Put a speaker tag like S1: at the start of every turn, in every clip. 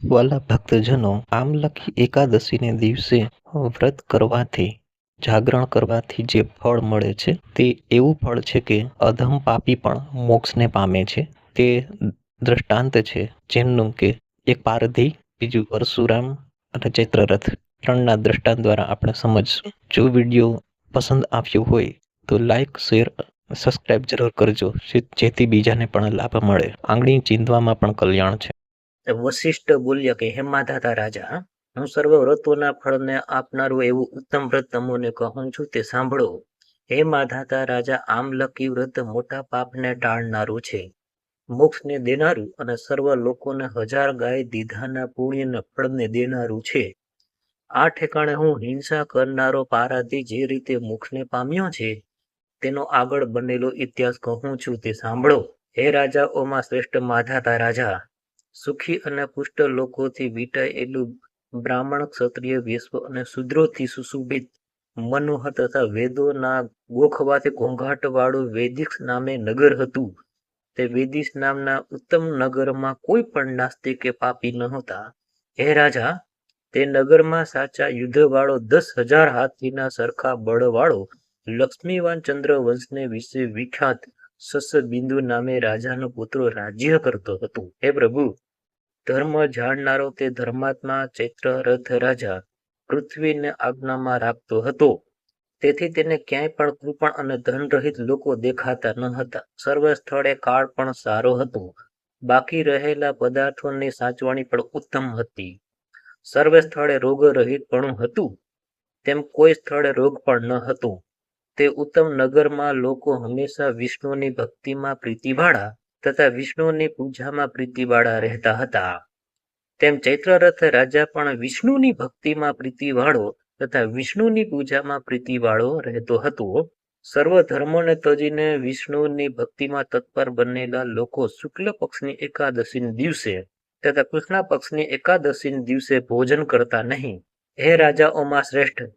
S1: વાલા ભક્તજનો આમલખી એકાદશીને દિવસે વ્રત કરવાથી, જાગરણ કરવાથી જે ફળ મળે છે, તે એવું ફળ છે કે અધમ પાપી પણ મોક્ષને પામે છે. તે દ્રષ્ટાંત છે જેમનું કે એક પારધી, બીજું પરશુરામ અને ચૈત્રરથ. ત્રણના દ્રષ્ટાંત દ્વારા આપણે સમજશું જો વીડિયો પસંદ આવ્યો હોય, તો લાઈક, શેર, સબસ્ક્રાઇબ જરૂર કરજો જેથી બીજાને પણ લાભ મળે. આંગળી ચીંધવામાં પણ કલ્યાણ છે.
S2: વશિષ્ઠ બોલ્યા કે હેમાધાતા રાજા, હું સર્વ વ્રતોના ફળને આપનારું એવું ઉત્તમ વ્રત તમોને કહું છું, તે સાંભળો. હે માધાતા રાજા આમલકી વ્રત મોટા પાપને ટાળનારું છે. મોક્ષને દેનારું અને સર્વ લોકોને હજાર ગાય દીધાના પુણ્યના ફળને દેનારું છે. આ ઠેકાણે હું હિંસા કરનારો પારાધી જે રીતે મોક્ષને પામ્યો છે, તેનો આગળ બનેલો ઇતિહાસ કહું છું, તે સાંભળો. હે રાજાઓમાં શ્રેષ્ઠ માધાતા રાજા સુખી અને પુષ્ટ લોકોથી વીંટાયેલું બ્રાહ્મણ ક્ષત્રિય વિશ્વ અને શુદ્રોથી સુશોભિત મનોહ તથા વેદોના ગોખવાથી ઘોંઘાટવાળું વેદિક નામે નગર હતું. તે વેદિશ નામના ઉત્તમ નગરમાં કોઈ પણ નાસ્તિક કે પાપી નહોતા હે રાજા, તે નગરમાં સાચા યુદ્ધવાળો દસ હજાર હાથીના સરખા બળવાળો લક્ષ્મીવાન ચંદ્ર વંશને વિશે વિખ્યાત સસ બિંદુ નામે રાજાનો પુત્ર રાજ્ય કરતો હતો. હે પ્રભુ ધર્મ જાણનારો તે ધર્માત્મા ચૈત્ર રથ રાજા પૃથ્વીને આજ્ઞામાં રાખતો હતો. તેથી તેને ક્યાંય પણ કૃપણ અને ધનરહિત લોકો દેખાતા ન હતા. સર્વ સ્થળે કાળ પણ સારો હતો. બાકી રહેલા પદાર્થોની સાચવણી પણ ઉત્તમ હતી. સર્વે સ્થળે રોગ રહિત પણ હતું. તેમ કોઈ સ્થળે રોગ પણ ન હતો. તે ઉત્તમ નગરમાં લોકો હંમેશા વિષ્ણુની ભક્તિમાં પ્રીતિવાળા તથા વિષ્ણુની પૂજામાં પ્રીતિવાળા રહેતા હતા. તેમ ચૈત્રરથ રાજા પણ વિષ્ણુની ભક્તિમાં પ્રીતિવાળો તથા વિષ્ણુની પૂજામાં પ્રીતિવાળો રહેતો હતો. સર્વ ધર્મોને તજીને વિષ્ણુની ભક્તિમાં તત્પર બનેલા લોકો શુક્લ પક્ષની એકાદશીના દિવસે તથા કૃષ્ણ પક્ષની એકાદશીના દિવસે ભોજન કરતા નહીં. હે રાજાઓમાં શ્રેષ્ઠ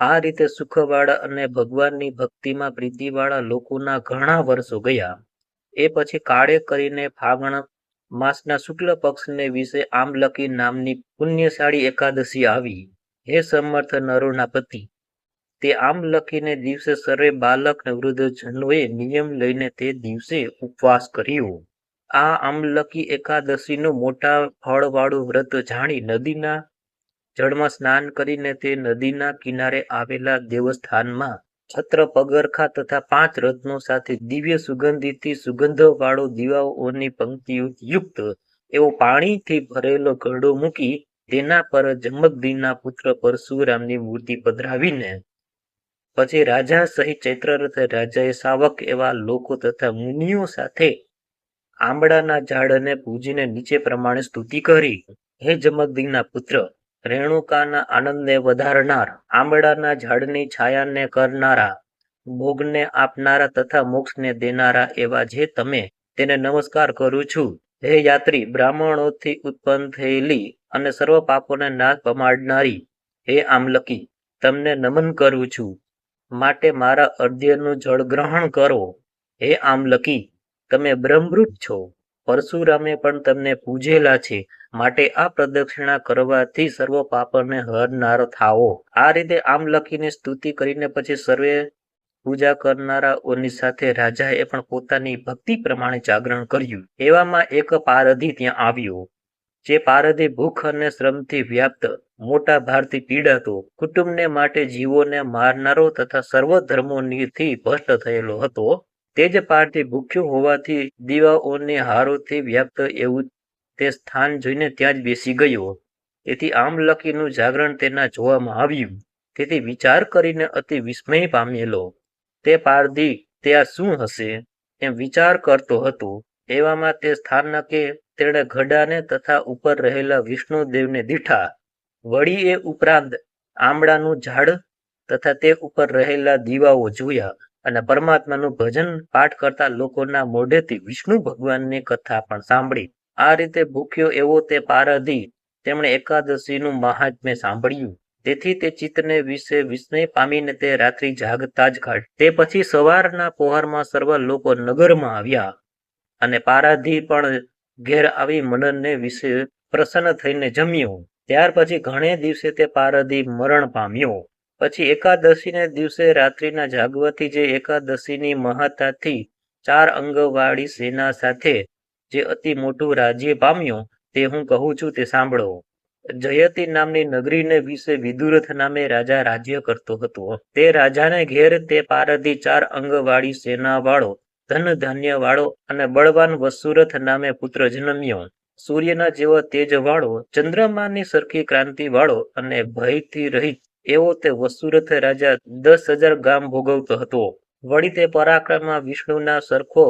S2: આ રીતે સુખવાળા અને ભગવાનની ભક્તિમાં પ્રીતિવાળા લોકોના ઘણા વર્ષો ગયા. એ પછી કાળે કરીને ફાગણ માસના શુક્લ પક્ષને વિશે આમલકી નામની પુણ્યશાળી એકાદશી આવી. હે સમર્થ નરોના પતિ, તે આમલકીને દિવસે સર્વે બાલક ને વૃદ્ધ નિયમ લઈને તે દિવસે ઉપવાસ કર્યો. આ આમલકી એકાદશીનું મોટા ફળવાળું વ્રત જાણી નદીના જળમાં સ્નાન કરીને તે નદીના કિનારે આવેલા દેવસ્થાનમાં છત્ર, પગરખા તથા પાંચ રત્નો સાથે દિવ્ય સુગંધિથી સુગંધવાળો દીવાઓની પંક્તિઓ યુક્ત એવો પાણીથી ભરેલો ઘડો મૂકી તેના પર જમકદીના પુત્ર પરશુરામની મૂર્તિ પધરાવીને, પછી રાજા સહિત ચૈત્રરથ રાજાએ સાવક એવા લોકો તથા મુનિઓ સાથે આંબળાના ઝાડને પૂજીને નીચે પ્રમાણે સ્તુતિ કરી. હે જમકદીના પુત્ર રેણુકાના આનંદને વધારનાર, આંબળાના ઝાડની છાયાને કરનારા, ભોગને આપનારા તથા મોક્ષને દેનારા એવા જે તમે, તેને નમસ્કાર કરું છું. હે યાત્રી, બ્રાહ્મણોથી ઉત્પન્ન થયેલી અને સર્વ પાપોને નાશ પમાડનારી, હે આમલકી, તમને નમન કરું છું. માટે મારા અર્ધ્યનું જળ ગ્રહણ કરો. હે આમલકી, તમે બ્રહ્મરૂપ છો. પરશુરામે પણ તમને પૂજેલા છે. માટે આ પ્રદક્ષિણા કરવાથી સર્વ પાપને હરનાર થાઓ. આ રીતે આમ લખીને સ્તુતિ કરીને પછી સર્વે પૂજા કરનારાઓની સાથે રાજાએ પણ પોતાની ભક્તિ પ્રમાણે જાગરણ કર્યું. એવામાં એક પારધી ત્યાં આવ્યો, જે પારધી ભૂખ અને શ્રમથી વ્યાપ્ત મોટા ભારથી પીડાતો, કુટુંબને માટે જીવોને મારનારો તથા સર્વ ધર્મોથી ભ્રષ્ટ થયેલો હતો. તે જ પારથી ભૂખ્યો હોવાથી દીવાઓની હારોથી વ્યાપ્ત એવું તે સ્થાન જોઈને ત્યાં જ બેસી ગયો. તેથી આમલકીનું જાગરણ તેના જોવામાં આવ્યું. તેથી વિચાર કરીને અતિ વિસ્મય પામેલો. તે પારધી તે આ શું હશે? એમ વિચાર કરતો હતો. એવામાં તે સ્થાનકે તેણે ઘડાને તથા ઉપર રહેલા વિષ્ણુદેવને દીઠા. વળી એ ઉપરાંત આમળાનું ઝાડ તથા તે ઉપર રહેલા દીવાઓ જોયા અને પરમાત્માનું ભજન પાઠ કરતા લોકોના મોઢેથી વિષ્ણુ ભગવાનની કથા પણ સાંભળી. આ રીતે ભૂખ્યો એવો તે પારધી તેમણે એકાદશીનું મહાત્મ્ય સાંભળ્યું. તેથી તે ચિત્તને વિશે વિસ્મય પામીને તે રાત્રિ જાગતા જ કાઢ. તે પછી સવારના પહોરમાં સર્વ લોકો નગરમાં આવ્યા અને પારાધી પણ ઘેર આવી મનનને વિશે પ્રસન્ન થઈને જમ્યો. ત્યાર પછી ઘણે દિવસે તે પારધી મરણ પામ્યો. પછી એકાદશીને દિવસે રાત્રિના જાગવાથી જે એકાદશીની મહાતાથી ચાર અંગવાળી સેના સાથે જે અતિ મોટું રાજ્ય પામ્યું, તે હું કહું છું તે સાંભળો. જયતી નામની નગરીને વિશે વિદુરથ નામે રાજા રાજ્ય કરતો હતો. તે રાજાને ઘેર તે પારધી ચાર અંગવાળી સેના ધન ધાન્ય વાળો અને બળવાન વસુરથ નામે પુત્ર જન્મ્યો. સૂર્યના જેવો તેજ વાળો ચંદ્રમાની સરખી ક્રાંતિ વાળો અને ભયથી રહિત, એવો તે વસુરથ રાજા દસ હજાર ગામ ભોગવતો હતો. વળી તે પરાક્રમમાં વિષ્ણુના સરખો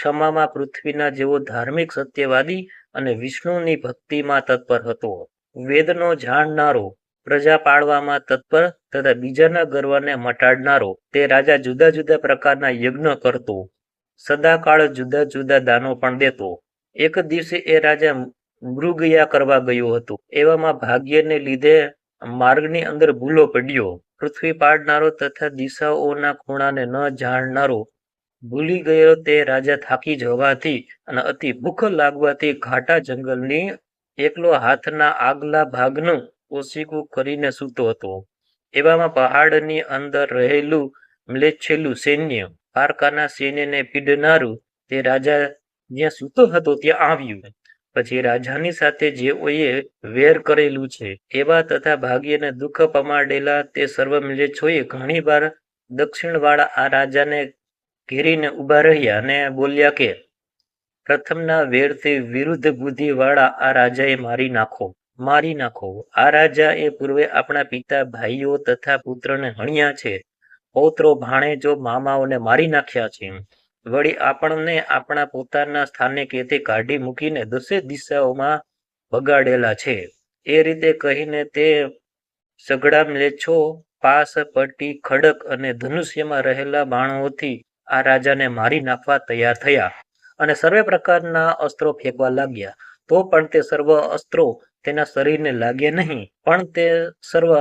S2: ક્ષમામાં પૃથ્વીના જેવો ધાર્મિક સત્યવાદી અને વિષ્ણુની ભક્તિમાં તત્પર હતો. વેદનો જાણનારો, પ્રજા પાળવામાં તત્પર તથા બીજાના ગર્વને મટાડનારો, તે રાજા જુદા જુદા પ્રકારના યજ્ઞ કરતો. સદાકાળ જુદા જુદા દાનો પણ દેતો. એક દિવસે એ રાજા મૃગયા કરવા ગયો હતો. એવામાં ભાગ્યને લીધે માર્ગની અંદર ભૂલો પડ્યો. પૃથ્વી પાડનારો તથા દિશાઓના ખૂણાને ન જાણનારો ભૂલી ગયો તે રાજા થાકી જવાથી અને અતિ ભૂખ લાગવાથી ઘાટા જંગલની એકલો હાથના આગલા ભાગનું ઓસીકું કરીને સૂતો હતો. એવામાં પહાડની અંદર રહેલું મ્લેચ્છેલું સૈન્ય, પારકાના સૈન્યને પીડનારું તે રાજા જ્યાં સૂતો હતો ત્યાં આવ્યું. પછી રાજાની સાથે જેઓએ વેર કરેલું છે, એવા તથા ભાગ્યને દુઃખ પમાડેલા તે સર્વ મ્લેચ્છોએ ઘણી વાર દક્ષિણવાળા આ રાજાને ઘેરીને ઊભા રહ્યા અને બોલ્યા કે, પ્રથમના વેરથી વિરુદ્ધ બુદ્ધિવાળા આ રાજાએ મારી નાખો મારી નાખો. આ રાજા એ પૂર્વે આપણા પિતા, ભાઈઓ તથા પુત્રને હણ્યા છે. પૌત્રો, ભાણેજો, મામાઓને મારી નાખ્યા છે. વળી આપણને આપણા પોતાના સ્થાને કેથી કાઢી મૂકીને દસે દિશાઓમાં બગાડેલા છે. એ રીતે કહીને તે સગડામ લેછો, પાસ, પટ્ટી, ખડક અને ધનુષ્યમાં રહેલા બાણોથી આ રાજાને મારી નાખવા તૈયાર થયા અને સર્વે પ્રકારના અસ્ત્રો ફેંકવા લાગ્યા. તો પણ તે સર્વ અસ્ત્રો તેના શરીરને લાગ્યા નહીં. પણ તે સર્વ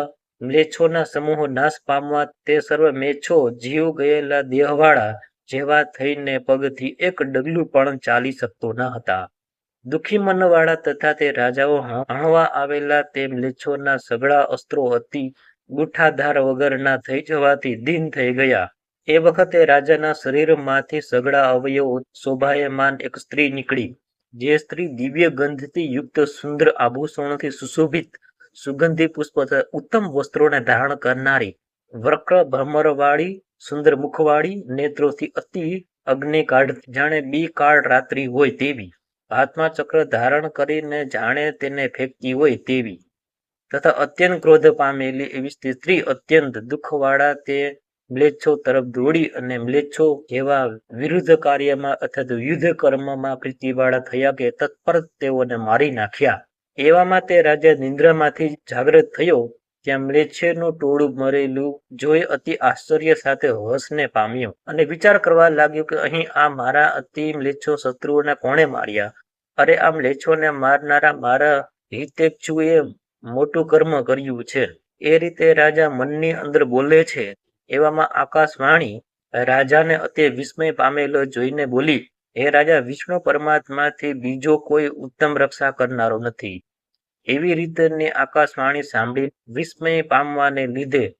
S2: મ્લેચ્છોના સમૂહ નાશ પામવા તે સર્વ મેચ્છો જીવ ગયેલા દેહવાળા જેવા થઈને પગથી એક ડગલું પણ ચાલી શકતો ન હતા. દુઃખી મનવાળા તથા તે રાજાઓ હણવા આવેલા તે મ્લેચ્છોના સઘળા અસ્ત્રો અતિ ગુઠાધાર વગરના થઈ જવાથી દીન થઈ ગયા. એ વખતે રાજાના શરીરમાંથી સઘળા અવયવો શોભાયમાન એક સ્ત્રી નીકળી. જે સ્ત્રી દિવ્ય ગંધથી યુક્ત સુંદર આભૂષણોથી સુશોભિત સુગંધી પુષ્પ ઉત્તમ વસ્ત્રોને ધારણ કરનારી વક્ર ભ્રમરવાળી સુંદર મુખવાળી, નેત્રોથી અતિ અગ્નિ કાઢ જાણે બી કાળ રાત્રિ હોય તેવી. હાથમાં ચક્ર ધારણ કરીને જાણે તેને ફેંકતી હોય તેવી. તથા અત્યંત ક્રોધ પામેલી એવી સ્ત્રી અત્યંત દુઃખવાળા તે મ્લેચ્છો તરફ દોડી અને મ્લેચ્છો જેવા વિરુદ્ધ કાર્યમાં અથવા યુદ્ધ કર્મમાં પ્રીતિવાળા થયા કે તત્પર તેઓને મારી નાખ્યા. એવામાં તે રાજા નિંદ્રામાંથી જાગૃત થયો, ત્યાં મ્લેચ્છેનું ટોળું મરેલું જોઈ અતિ આશ્ચર્ય સાથે હસને પામ્યો અને વિચાર કરવા લાગ્યો કે અહીં આ મારા અતિ મ્લેચ્છો શત્રુઓને કોણે માર્યા? અરે, આ મ્લેચ્છોને મારનારા મારા હિતેચ્છુએ મોટું કર્મ કર્યું છે. એ રીતે રાજા મનની અંદર બોલે છે એવામાં આકાશવાણી રાજાને અતિ વિસ્મય પામેલો જોઈને બોલી, હે રાજા, વિષ્ણુ પરમાત્માથી બીજો કોઈ ઉત્તમ રક્ષા કરનારો નથી. એવી રીતની આકાશવાણી સાંભળી વિસ્મય પામવાને લીધે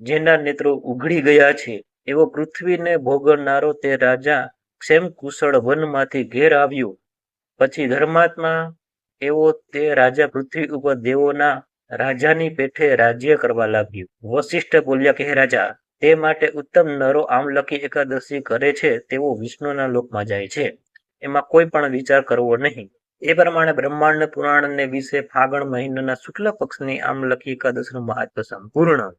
S2: જેના નેત્રો ઉઘડી ગયા છે, એવો પૃથ્વીને ભોગવનારો તે રાજા ક્ષેમ કુશળ વનમાંથી ઘેર આવ્યો. પછી ધર્માત્મા એવો તે રાજા પૃથ્વી ઉપર દેવોના રાજાની પેઠે રાજ્ય કરવા લાગ્યું. વશિષ્ઠ બોલ્યા, કે રાજા, તે માટે ઉત્તમ નરો આમલકી એકાદશી કરે છે તેવો વિષ્ણુના લોકમાં જાય છે. એમાં કોઈ પણ વિચાર કરવો નહીં. એ પ્રમાણે બ્રહ્માંડ પુરાણને વિશે ફાગણ મહિનાના શુક્લ પક્ષની આમલકી એકાદશીનું મહત્વ સંપૂર્ણ